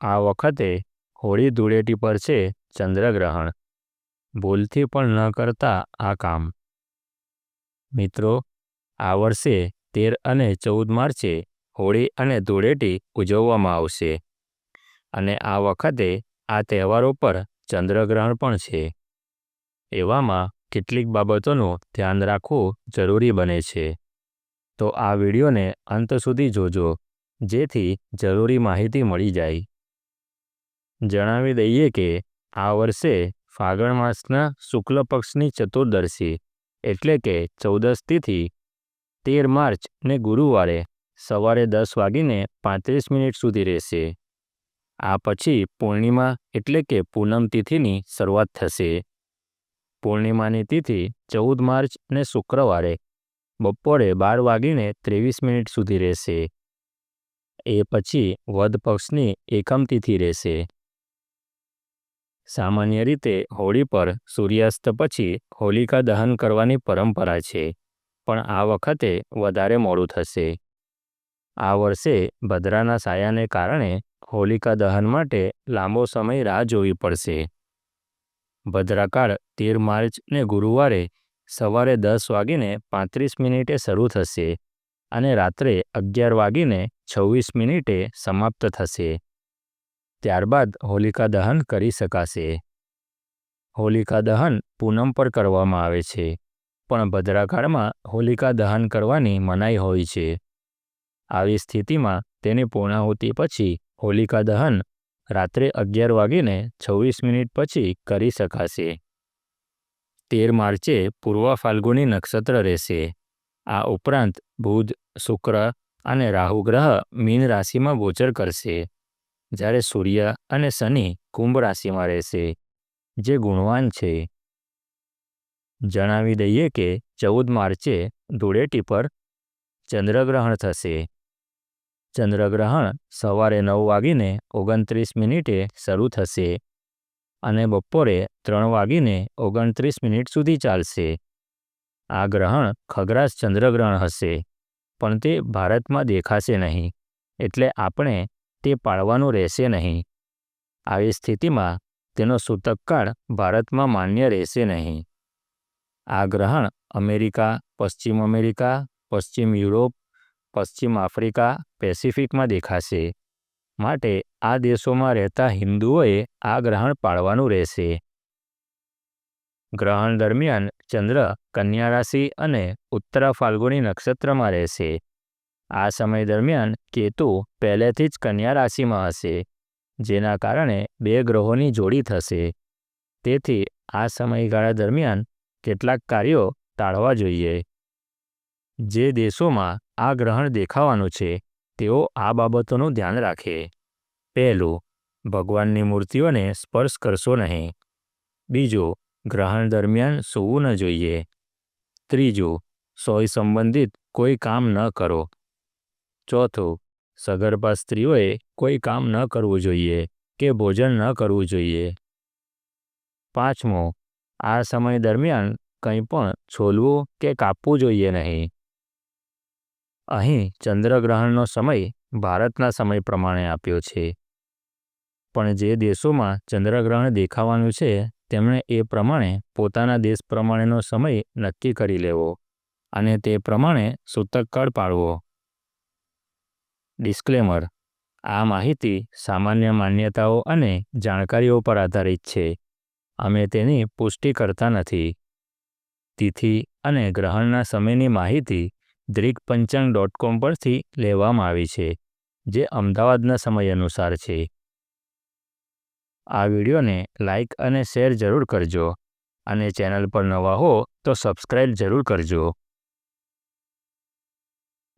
આ વખતે હોળી ધૂળેટી પર છે ચંદ્રગ્રહણ. ભૂલથી પણ ન કરતા આ કામ. મિત્રો, આ વર્ષે તેર અને ચૌદ માર્ચે હોળી અને ધૂળેટી ઉજવવામાં આવશે. અને આ વખતે આ તહેવારો પર ચંદ્રગ્રહણ પણ છે. એવામાં કેટલીક બાબતોનું ધ્યાન રાખવું જરૂરી બને છે. તો આ વિડીયોને અંત સુધી જોજો, જેથી જરૂરી માહિતી મળી જાય. જણાવી દઈએ કે આ વર્ષે ફાગણ માસના શુક્લ પક્ષની ચતુર્દશી, એટલે કે ચૌદસ તિથિ, તેર માર્ચ ને ગુરુવારે સવારે દસ વાગીને પાંત્રીસ મિનિટ સુધી રહેશે. આ પછી પૂર્ણિમા એટલે કે પૂનમ તિથિની શરૂઆત થશે. પૂર્ણિમાની તિથિ ચૌદ માર્ચ ને શુક્રવારે બપોરે બાર વાગીને ત્રેવીસ મિનિટ સુધી રહેશે. એ પછી વધ પક્ષની એકમ તિથિ રહેશે. સામાન્ય રીતે હોળી પર સૂર્યાસ્ત પછી હોલિકા દહન કરવાની પરંપરા છે, પણ આ વખતે વધારે મોડું થશે. આ વર્ષે ભદ્રાના સાયાને કારણે હોલિકા દહન માટે લાંબો સમય રાહ જોવી પડશે. ભદ્રાકાળ તેર માર્ચને ગુરુવારે સવારે દસ વાગીને પાંત્રીસ મિનિટે શરૂ થશે અને રાત્રે અગિયાર વાગીને છવ્વીસ મિનિટે સમાપ્ત થશે. ત્યારબાદ હોલિકા દહન કરી શકાશે. હોલિકા દહન પૂનમ પર કરવામાં આવે છે, પણ ભદ્રાકાળમાં હોલિકા દહન કરવાની મનાઈ હોય છે. આવી સ્થિતિમાં તેની પૂર્ણાહુતિ પછી હોલિકા દહન રાત્રે અગિયાર વાગીને છવ્વીસ મિનિટ પછી કરી શકાશે. તેર માર્ચે પૂર્વ ફાલ્ગુની નક્ષત્ર રહેશે. આ ઉપરાંત બુધ, શુક્ર અને રાહુ ગ્રહ મીન રાશિમાં ગોચર કરશે. જ્યારે સૂર્ય અને શનિ કુંભ રાશિમાં રહેશે, જે ગુણવાન છે. જણાવી દઈએ કે ચૌદ માર્ચે ધૂળેટી પર ચંદ્રગ્રહણ થશે. ચંદ્રગ્રહણ સવારે નવ વાગીને ઓગણત્રીસ મિનિટે શરૂ થશે અને બપોરે ત્રણ વાગીને ઓગણત્રીસ મિનિટ સુધી ચાલશે. આ ગ્રહણ ખગ્રાસ ચંદ્રગ્રહણ હશે, પણ તે ભારતમાં દેખાશે નહીં, એટલે આપણે તે પાળવાનું રહેશે નહીં. આવી સ્થિતિમાં તેનો સૂતકકાળ ભારતમાં માન્ય રહેશે નહીં. આ ગ્રહણ અમેરિકા, પશ્ચિમ અમેરિકા, પશ્ચિમ યુરોપ, પશ્ચિમ આફ્રિકા, પેસિફિકમાં દેખાશે. માટે આ દેશોમાં રહેતા હિન્દુઓએ આ ગ્રહણ પાળવાનું રહેશે. ગ્રહણ દરમિયાન ચંદ્ર, કન્યા રાશિ અને ઉત્તરા ફાલ્ગુની નક્ષત્રમાં રહેશે. આ સમય દરમિયાન કેતુ પહેલેથી જ કન્યા રાશિમાં હશે, જેના કારણે બે ગ્રહોની જોડી થશે. તેથી આ સમયગાળા દરમિયાન કેટલાક કાર્યો ટાળવા જોઈએ. જે દેશોમાં આ ગ્રહણ દેખાવાનું છે, તેઓ આ બાબતોનું ધ્યાન રાખે. પહેલું, ભગવાનની મૂર્તિઓને સ્પર્શ કરશો નહીં. બીજું, ગ્રહણ દરમિયાન સૂવું ન જોઈએ. ત્રીજું, સોય સંબંધિત કોઈ કામ ન કરો. ચોથું, સગર્ભા સ્ત્રીઓએ કોઈ કામ ન કરવું જોઈએ કે ભોજન ન કરવું જોઈએ. પાંચમું, આ સમય દરમિયાન કંઈ પણ છોલવું કે કાપવું જોઈએ નહીં. અહીં ચંદ્રગ્રહણનો સમય ભારતના સમય પ્રમાણે આપ્યો છે. પણ જે દેશોમાં ચંદ્રગ્રહણ દેખાવાનું છે, તેમણે એ પ્રમાણે પોતાના દેશ પ્રમાણેનો સમય નક્કી કરી લેવો અને તે પ્રમાણે સૂતકકાળ પાળવો ડિસ્ક્લેમર આ માહિતી સામાન્ય માન્યતાઓ અને જાણકારીઓ પર આધારિત છે. અમે તેની પુષ્ટિ કરતા નથી. તિથિ અને ગ્રહણના સમયની માહિતી દ્રિગપંચાંગ ડોટ કોમ પરથી લેવામાં આવી છે, જે અમદાવાદના સમય અનુસાર છે. આ વિડીયોને લાઇક અને શેર જરૂર કરજો અને ચેનલ પર નવા હો તો સબસ્ક્રાઈબ જરૂર કરજો.